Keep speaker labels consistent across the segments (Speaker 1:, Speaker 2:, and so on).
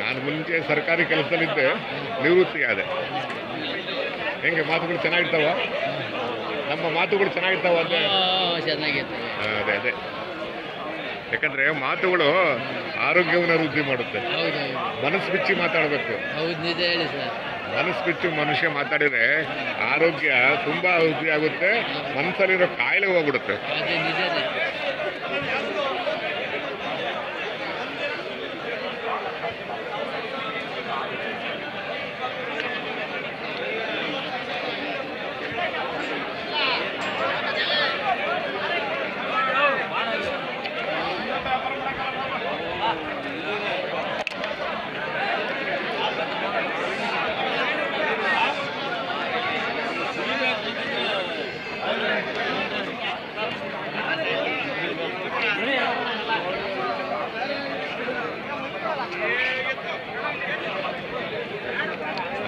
Speaker 1: ನಾನು ಮುಂಚೆ ಸರ್ಕಾರಿ ಕೆಲಸದಲ್ಲಿದ್ದೆ ನಿವೃತ್ತಿ ಆದೆ. ಹೆಂಗೆ ಮಾತುಗಳು ಚೆನ್ನಾಗಿರ್ತಾವ? ನಮ್ಮ ಮಾತುಗಳು ಚೆನ್ನಾಗಿರ್ತಾವ ಅದೇ
Speaker 2: ಚೆನ್ನಾಗಿತ್ತು.
Speaker 1: ಅದೇ ಅದೇ. ಯಾಕಂದ್ರೆ ಮಾತುಗಳು ಆರೋಗ್ಯವನ್ನು ವೃದ್ಧಿ ಮಾಡುತ್ತೆ. ಮನಸ್ಸು ಬಿಚ್ಚಿ ಮಾತಾಡಬೇಕು. ಮನಸ್ಸು ಬಿಚ್ಚು ಮನುಷ್ಯ ಮಾತಾಡಿದ್ರೆ ಆರೋಗ್ಯ ತುಂಬಾ ವೃದ್ಧಿ ಆಗುತ್ತೆ. ಮನಸ್ಸಲ್ಲಿರೋ ಕಾಯಿಲೆ ಹೋಗ್ಬಿಡುತ್ತೆ.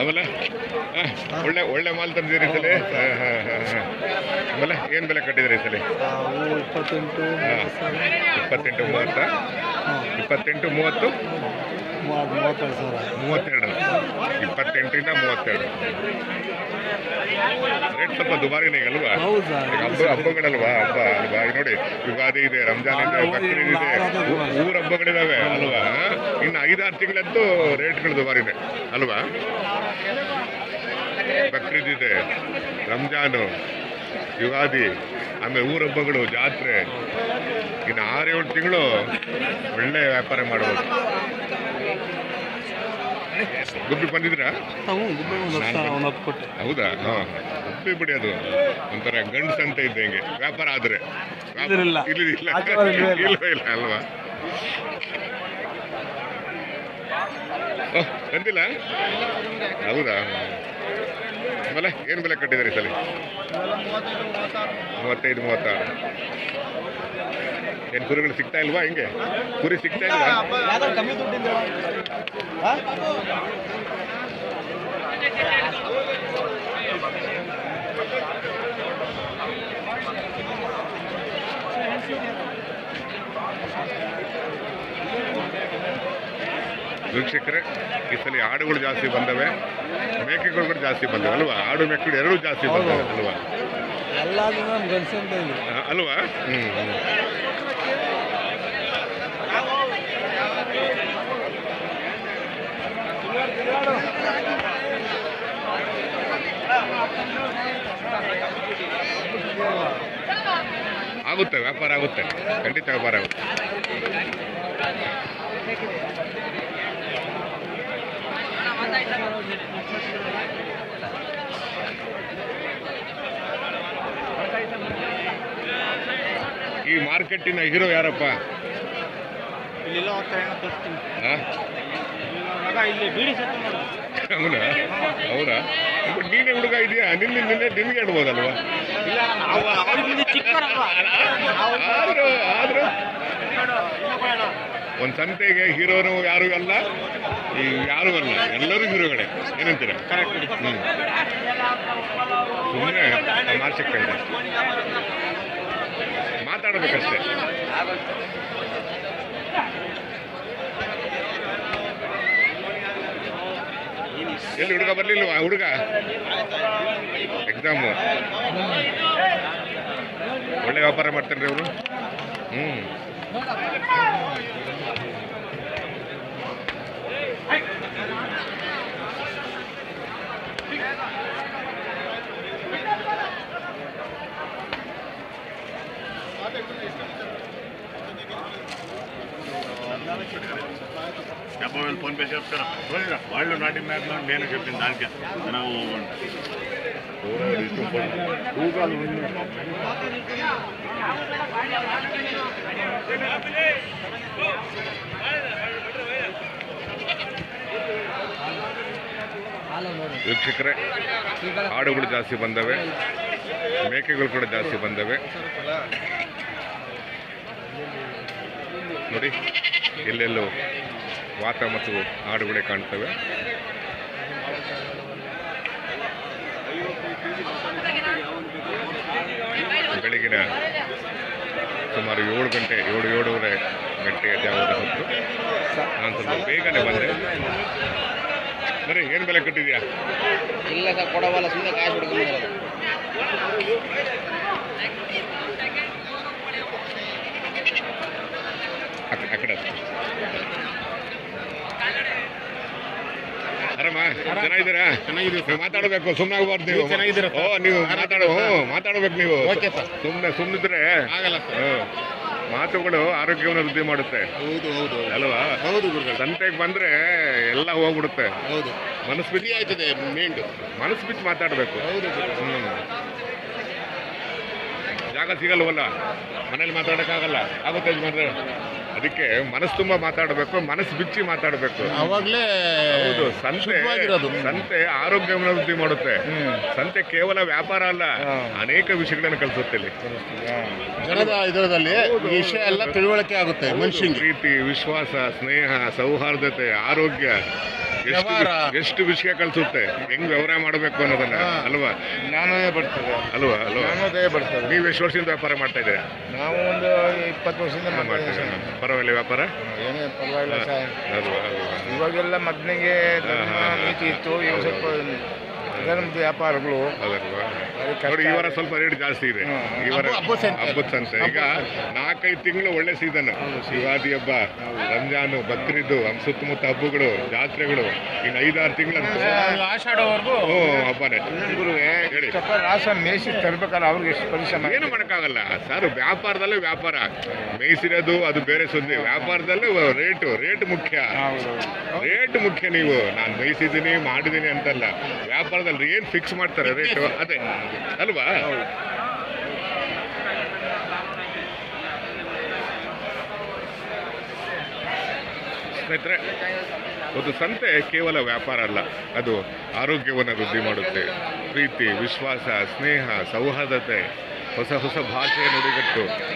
Speaker 1: ಆಮೇಲೆ ಒಳ್ಳೆ ಒಳ್ಳೆ ಮಾಲ್ ತಂದಿದ್ದೀರಿ ಸಲ ಹಾ, ಹಾ, ಹಾ, ಹಾ. ಆಮೇಲೆ ಏನು ಬೆಲೆ ಕಟ್ಟಿದ್ರಿ ಸಲ
Speaker 3: ಇಪ್ಪತ್ತೆಂಟು.
Speaker 1: ಇಪ್ಪತ್ತೆಂಟು ಮೂವತ್ತ ಇಪ್ಪತ್ತೆಂಟು ಮೂವತ್ತು
Speaker 3: ಮೂವತ್ತೆರಡು.
Speaker 1: ಇಪ್ಪತ್ತೆಂಟರಿಂದ ಮೂವತ್ತೆರಡು. ರೇಟ್ ಸ್ವಲ್ಪ ದುಬಾರಿನೇ ಅಲ್ವಾ ಹಬ್ಬ ಹಬ್ಬಗಳಲ್ವಾ? ಹಬ್ಬ ಅಲ್ವಾ ನೋಡಿ ಯುಗಾದಿ ಇದೆ ರಂಜಾನ್ ಇದೆ ಬಕ್ರೀದ್ ಇದೆ. ಊರ ಹಬ್ಬಗಳಿದಾವೆ ಅಲ್ವಾ? ಇನ್ನು ಐದಾರು ತಿಂಗಳದ್ದು ರೇಟ್ಗಳು ದುಬಾರಿದೆ ಅಲ್ವಾ? ಬಕ್ರೀದ್ ಇದೆ ರಂಜಾನು ಯುಗಾದಿ ಆಮೇಲೆ ಊರ ಹಬ್ಬಗಳು ಜಾತ್ರೆ. ಇನ್ನು ಆರು ಆರೇಳು ತಿಂಗಳು ಒಳ್ಳೆ ವ್ಯಾಪಾರ ಮಾಡ್ಬೋದು. ಗುಬ್ಬಿ ಬಂದಿದ್ರಾ?
Speaker 3: ಹ್ಞೂ ಗುಬ್ಬಿ ಒಂದು ಹತ್ತು ಒಂದು ಹತ್ತು ಕೊಟ್ಟೆ
Speaker 1: ಹೌದಾ? ಹಾಂ ಗುಬ್ಬಿ ಬಿಡಿ ಅದು. ಒಂಥರ ಗಂಡ್ಸ್ ಅಂತ ವ್ಯಾಪಾರ ಆದ್ರೆ. ವ್ಯಾಪಾರ-
Speaker 3: ಇದ್ರಿಲ್ಲ.
Speaker 1: ಇಲ್ಲ ಇಲ್ಲ.
Speaker 3: ಇಲ್ವೇ ಇಲ್ಲ.
Speaker 1: ಇಲ್ವೇ ಇಲ್ಲ ಅಲ್ವಾ? ಓಹ್ ಬಂದಿಲ್ಲ? ಹೌದಾ? ಆಮೇಲೆ ಏನು ಬೆಲೆ ಕಟ್ಟಿದ್ದಾರೆ ಈ ಸಲ? ಮೂವತ್ತೈದು ಮೂವತ್ತಾರು. ಏನು ಕುರಿಗಳು ಸಿಗ್ತಾ ಇಲ್ವಾ ಹಿಂಗೆ? ಕುರಿ ಸಿಗ್ತಾ ಇಲ್ವಾ? ವೀಕ್ಷಕರೇ ಈ ಸಲ ಆಡುಗಳು ಜಾಸ್ತಿ ಬಂದವೆ ಮೇಕೆಗಳು ಕೂಡ ಜಾಸ್ತಿ ಬಂದವೆ ಅಲ್ವಾ? ಆಡು ಮೇಕೆಗಳು ಎರಡೂ ಜಾಸ್ತಿ ಬಂದವೆ ಅಲ್ವಾ? ಅಲ್ವಾ? ಹ್ಮ್. ಆಗುತ್ತೆ ವ್ಯಾಪಾರ ಆಗುತ್ತೆ. ಖಂಡಿತ ವ್ಯಾಪಾರ ಆಗುತ್ತೆ. ಈ ಮಾರ್ಕೆಟಿನ ಹೀರೋ ಯಾರಪ್ಪ? ಹೌದಾ? ಮತ್ತೆ ನೀನೇ ಹುಡುಗ ಇದೆಯಾ? ನಿನ್ನೆ ನಿನ್ನೆ ನಿನ್ಗೆ
Speaker 3: ಹೇಳ್ಬೋದಲ್ವಾ
Speaker 1: ಆದ್ರೂ ಆದ್ರೂ. ಒಂದು ಸಂತೆಗೆ ಹೀರೋನು ಯಾರು ಅಲ್ಲ, ಈ ಯಾರು ಅಲ್ಲ, ಎಲ್ಲರೂ ಹೀರೋಗಳೇ. ಏನಂತೀರ ಹ್ಮ್. ಸುಮ್ಮನೆ ಮಾತಾಡಬೇಕಷ್ಟೇ. ಎಲ್ಲಿ ಹುಡುಗ ಬರಲಿಲ್ಲ ಹುಡುಗ ಎಕ್ಸಾಮು ಒಳ್ಳೆ ವ್ಯಾಪಾರ ಮಾಡ್ತಾನೆ ರೀ ಅವರು ಹ್ಞೂ
Speaker 4: Hey! వేలు ఫోన్ పే చెప్తారా పోయిరా వాళ్ళు నాటి మేక నేను చెప్పింది దానికి ನಾವು
Speaker 1: ವೀಕ್ಷಕರೇ ಆಡುಗಳು ಜಾಸ್ತಿ ಬಂದವೆ ಮೇಕೆಗಳು ಕೂಡ ಜಾಸ್ತಿ ಬಂದವೆ ನೋಡಿ ಎಲ್ಲೆಲ್ಲೋ ವಾತ ಮತ್ತು ಹಾಡುಗಳೇ ಕಾಣ್ತವೆ. ಬೆಳಗಿನ ಸುಮಾರು ಏಳು ಗಂಟೆ, ಏಳು, ಏಳೂವರೆ ಗಂಟೆ ಜಾವದ ಹೊತ್ತು ನಾನು ಸ್ವಲ್ಪ ಬೇಗನೆ ಬಂದೆ. ಬರೀ ಏನು ಬೆಲೆ ಕಟ್ಟಿದ್ಯಾ
Speaker 2: ಇಲ್ಲ ಸರ್, ಕೊಡವಲ್ಲ ಸುಮ್ಮನೆ ಕಾಯಿ ಹುಡ್ಕೊಂಡ್ಬಂದಿರೋದು
Speaker 1: ಆ ಕಡೆ- ಆ ಕಡೆ ಆರಾಮ ಚೆನ್ನಾಗಿದ್ದೀರಾ ನೀವು ಮಾತಾಡಬೇಕು ಸುಮ್ಮನೆ ಆಗ್ಬಾರ್ದು ನೀವು
Speaker 3: ಚೆನ್ನಾಗಿದ್ದೀರಾ
Speaker 1: ಓ ನೀವು ಮಾತಾಡೋ ಮಾತಾಡಬೇಕು ನೀವು. ಸುಮ್ಮನೆ ಸುಮ್ಮನಿದ್ರೆ
Speaker 3: ಆಗಲ್ಲ.
Speaker 1: ಮಾತುಗಳು ಆರೋಗ್ಯವನ್ನು ವೃದ್ಧಿ ಮಾಡುತ್ತೆ.
Speaker 3: ಹೌದು ಹೌದು
Speaker 1: ಅಲ್ವಾ?
Speaker 3: ಹೌದು ಗುರುಗಳು.
Speaker 1: ಸಂತೆಗೆ ಬಂದ್ರೆ ಎಲ್ಲ ಹೋಗ್ಬಿಡುತ್ತೆ.
Speaker 3: ಹೌದು.
Speaker 1: ಮನಸ್ಸು ಬಿಟ್ಟು
Speaker 3: ಆಯ್ತದೆ ಮೇಂಡು.
Speaker 1: ಮನಸ್ಸು ಬಿಟ್ಟು ಮಾತಾಡಬೇಕು.
Speaker 3: ಹೌದು
Speaker 1: ಜಾಗ ಸಿಗಲ್ವಲ್ಲ? ಮನೇಲಿ ಮಾತಾಡೋಕ್ಕಾಗಲ್ಲ? ಆಗುತ್ತೆ ಯಜಮಾನ್ರೆ. ಅದಕ್ಕೆ ಮನಸ್ಸು ತುಂಬಾ ಮಾತಾಡಬೇಕು ಮನಸ್ಸು ಬಿಚ್ಚಿ ಮಾತಾಡಬೇಕು.
Speaker 3: ಅವಾಗಲೇ
Speaker 1: ಹೌದು ಸಂತೆ
Speaker 3: ಶುದ್ಧವಾಗಿರೋದು.
Speaker 1: ಸಂತೆ ಆರೋಗ್ಯ ಅಭಿವೃದ್ಧಿ ಮಾಡುತ್ತೆ. ಸಂತೆ ಕೇವಲ ವ್ಯಾಪಾರ ಅಲ್ಲ ಅನೇಕ ವಿಷಯಗಳನ್ನು ಕಲಿಸುತ್ತೆ ಇಲ್ಲಿ
Speaker 3: ಜನದ ಇದರಲ್ಲಿ ವಿಷಯ ಎಲ್ಲ ತಿಳುವಳಿಕೆ ಆಗುತ್ತೆ ಮನುಷ್ಯ
Speaker 1: ಪ್ರೀತಿ ವಿಶ್ವಾಸ ಸ್ನೇಹ ಸೌಹಾರ್ದತೆ ಆರೋಗ್ಯ
Speaker 3: ವ್ಯವಹಾರ.
Speaker 1: ಎಷ್ಟು ವಿಷಯ ಕಲಿಸುತ್ತೆ ಹೆಂಗ್ ವ್ಯವಹಾರ ಮಾಡಬೇಕು ಅನ್ನೋದನ್ನ. ಅಲ್ವಾ?
Speaker 3: ಜ್ಞಾನವೇ ಬರ್ತದೆ.
Speaker 1: ಅಲ್ವಾ ಅಲ್ವಾ?
Speaker 3: ಜ್ಞಾನೋದಯ ಬರ್ತದೆ.
Speaker 1: ನೀವು ಎಷ್ಟು ವರ್ಷದಿಂದ ವ್ಯಾಪಾರ ಮಾಡ್ತಾ ಇದ್ದೀರಾ?
Speaker 3: ನಾವು ಒಂದು ಇಪ್ಪತ್ತು ವರ್ಷದಿಂದ ಮಾಡ್ತೀವಿ.
Speaker 1: ಪರವಾಗಿಲ್ಲ ವ್ಯಾಪಾರ?
Speaker 3: ಏನೇ ಪರವಾಗಿಲ್ಲ ಸರ್
Speaker 1: ಅಲ್ವಾ ಅಲ್ವಾ?
Speaker 3: ಇವಾಗೆಲ್ಲ ಮೊದಲಿಗೆ
Speaker 1: ಹಾ.
Speaker 3: ನೀತಿ ಇತ್ತು ಇವಾಗ ಸ್ವಲ್ಪ ಧರ್ಮದ ವ್ಯಾಪಾರಗಳು.
Speaker 1: ನೋಡಿ ಈ ವಾರ ಸ್ವಲ್ಪ ರೇಟ್ ಜಾಸ್ತಿ ಇದೆ. ಈ ವಾರ
Speaker 3: ಹಬ್ಬ- ಹಬ್ಬದ ಸಂತೆ.
Speaker 1: ಈಗ ನಾಲ್ಕೈದು ತಿಂಗಳು ಒಳ್ಳೆ ಸೀಸನ್ ಯುಗಾದಿ ಹಬ್ಬ ರಂಜಾನು ಬಕ್ರೀದು ನಮ್ಮ ಸುತ್ತಮುತ್ತ ಹಬ್ಬಗಳು ಜಾತ್ರೆಗಳು. ಇನ್ನು ಐದಾರು ತಿಂಗಳು
Speaker 3: ಆಷಾಢವರೆಗೂ
Speaker 1: ಹ್ಞೂ ಹಬ್ಬನೇ. ಹೇಳಿ.
Speaker 3: ರಾಸ ಮೇಯಿಸಿ ತರ್ಬೇಕಲ್ಲ ಅವ್ರಿಗೆ ಎಷ್ಟು ಪರಿಶ್ರಮ
Speaker 1: ಏನು ಮಾಡೋಕ್ಕಾಗಲ್ಲ. ಸರ್ ವ್ಯಾಪಾರದಲ್ಲೇ ವ್ಯಾಪಾರ. ಮೇಯಿಸಿರೋದು ಅದು ಬೇರೆ ಸುದ್ದಿ. ವ್ಯಾಪಾರದಲ್ಲೇ ರೇಟು ರೇಟ್ ಮುಖ್ಯ. ರೇಟ್ ಮುಖ್ಯ ನೀವು. ನಾನು ಮೇಯಿಸಿದ್ದೀನಿ ಮಾಡಿದ್ದೀನಿ ಅಂತಲ್ಲ. ವ್ಯಾಪಾರದಲ್ಲಿ ಏನು ಫಿಕ್ಸ್ ಮಾಡ್ತಾರೆ? ರೇಟ್ ಅದೇ. ಅಲ್ವಾ? ಸ್ನೇಹಿತರೆ ಒಂದು ಸಂತೆ ಕೇವಲ ವ್ಯಾಪಾರ ಅಲ್ಲ. ಅದು ಆರೋಗ್ಯವನ್ನು ವೃದ್ಧಿ ಮಾಡುತ್ತೆ. ಪ್ರೀತಿ ವಿಶ್ವಾಸ ಸ್ನೇಹ ಸೌಹಾರ್ದತೆ ಹೊಸ ಹೊಸ ಭಾಷೆಯ ನುಡಿಗಟ್ಟು.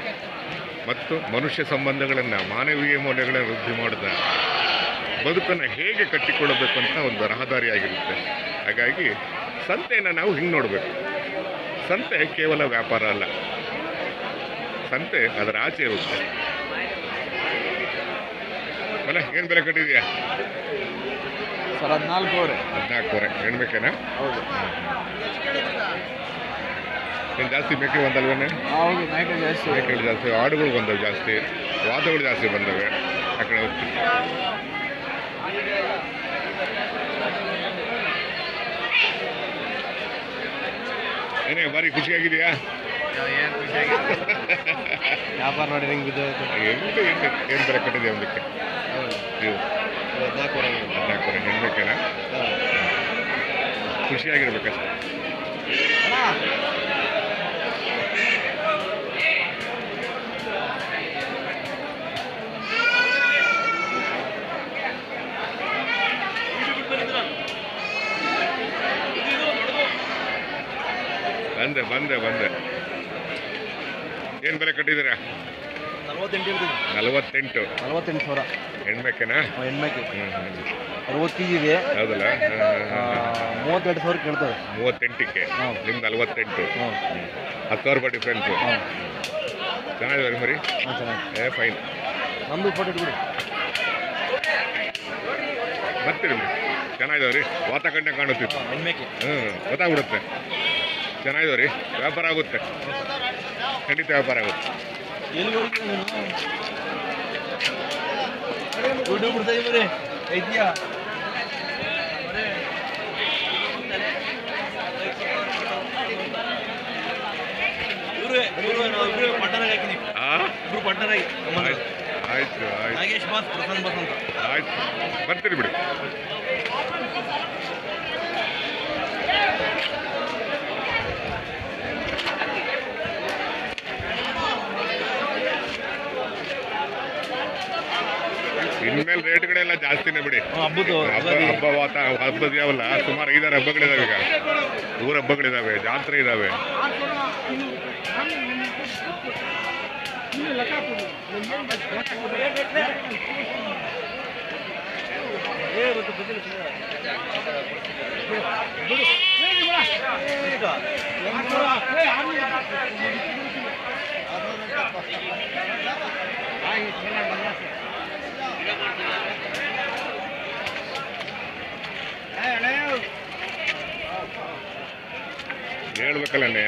Speaker 1: ಮತ್ತು ಮನುಷ್ಯ ಸಂಬಂಧಗಳನ್ನು ಮಾನವೀಯ ಮೌಲ್ಯಗಳನ್ನು ವೃದ್ಧಿ ಮಾಡುತ್ತೆ ಬದುಕನ್ನು ಹೇಗೆ ಕಟ್ಟಿಕೊಳ್ಳಬೇಕು ಅಂತ ಒಂದು ರಹದಾರಿಯಾಗಿರುತ್ತೆ. ಹಾಗಾಗಿ ಸಂತೆಯನ್ನು ನಾವು ಹಿಂಗೆ ನೋಡಬೇಕು. ಸಂತೆ ಕೇವಲ ವ್ಯಾಪಾರ ಅಲ್ಲ. ಸಂತೆ ಅದರ ಆಚೆ ಇರುತ್ತೆ. ಅಲ್ಲ ಏನು ಬೆಲೆ ಕಟ್ಟಿದೆಯಾ
Speaker 3: ಸರ್ ಹದಿನಾಲ್ಕೂವರೆ
Speaker 1: ಹದಿನಾಲ್ಕೂವರೆ ಹೆಣ್ಬೇಕೇನಾ
Speaker 3: ಹೌದು.
Speaker 1: ಏನು ಜಾಸ್ತಿ ಮೇಕೆ ಬಂದಲ್ವೇನೆ
Speaker 3: ಹೌದು ಮೇಕೆ ಜಾಸ್ತಿ.
Speaker 1: ಮೇಕೆಗಳು ಜಾಸ್ತಿ ಆಡುಗಳು ಬಂದವು ಜಾಸ್ತಿ ವಾದಗಳು ಜಾಸ್ತಿ ಬಂದವೆ. ಆ ಕಡೆ ಏನೇ ಬಾರಿ ಖುಷಿಯಾಗಿದೆಯಾ?
Speaker 3: ವ್ಯಾಪಾರ ನೋಡಿ ಹೆಂಗೆ ಬಿದ್ದು
Speaker 1: ಎಲ್ಲಿ ಏನು ಬೆಲೆ ಕಟ್ಟಿದೆ ಒಂದಕ್ಕೆ? ಇದು.
Speaker 3: ಹದಿನಾಲ್ಕೂವರೆ
Speaker 1: ಹದಿನಾಲ್ಕೂವರೆ ಹೆಣ್ಬೇಕೇನಾ ಖುಷಿಯಾಗಿರ್ಬೇಕಷ್ಟೆ. ಬಂದೆ ಬಂದೆ ಬಂದೆ. ಏನು ಬೆಲೆ ಕಟ್ಟಿದ್ದೀರಾ?
Speaker 3: ನಲ್ವತ್ತೆಂಟು
Speaker 1: ನಲವತ್ತೆಂಟು.
Speaker 3: ಸಾವಿರ.
Speaker 1: ಹೆಣ್ಬೇಕೇನಾ ಹ್ಞೂ
Speaker 3: ಅರವತ್ತು ಕೆ ಇದೆ.
Speaker 1: ಹೌದಲ್ಲ?
Speaker 3: ಮೂವತ್ತೆರಡು ಸಾವಿರ ಕೇಳ್ತದೆ
Speaker 1: ಮೂವತ್ತೆಂಟಕ್ಕೆ. ನಿಮ್ದು ನಲವತ್ತೆಂಟು? ಹತ್ತು ಸಾವಿರ ರೂಪಾಯಿ ಡಿಫ್ರೆನ್ಸು ಚೆನ್ನಾಗಿದೆ ಮರಿ? ಏ ಫೈನ್
Speaker 3: ನಮ್ಮದು ಫೋಟೋ ಇಟ್ಬಿಡಿ.
Speaker 1: ಬರ್ತೀರಿ ಚೆನ್ನಾಗಿದಾವೆ ರೀ. ವಾತಾಕಂಡ ಕಾಣುತ್ತಿತ್ತು.
Speaker 3: ಹೆಣ್ಮೇಕೆ
Speaker 1: ಹ್ಞೂ ಗೊತ್ತಾಗ್ಬಿಡುತ್ತೆ. ಚೆನ್ನಾಗಿದಾವೆ ರೀ. ವ್ಯಾಪಾರ ಆಗುತ್ತೆ. ಖಂಡಿತ ವ್ಯಾಪಾರ ಆಗುತ್ತೆ. ಆಯ್ತು ಆಯ್ತು. ಆಯ್ತು. ಬರ್ತೀರಿ ಬಿಡ್ತಾ ರೇಟ್ ಗಳೆಲ್ಲ ಜಾಸ್ತಿನೇ ಬಿಡಿ.
Speaker 3: ಹಬ್ಬದ
Speaker 1: ಹಬ್ಬ ಹಬ್ಬದ ಯಾವಲ್ಲ? ಸುಮಾರು ಐದಾರು ಹಬ್ಬಗಳಿದಾವೆ ಈಗ. ಊರ ಹಬ್ಬಗಳಿದಾವೆ ಜಾತ್ರೆ ಇದಾವೆ. ఏడు పక్కలండి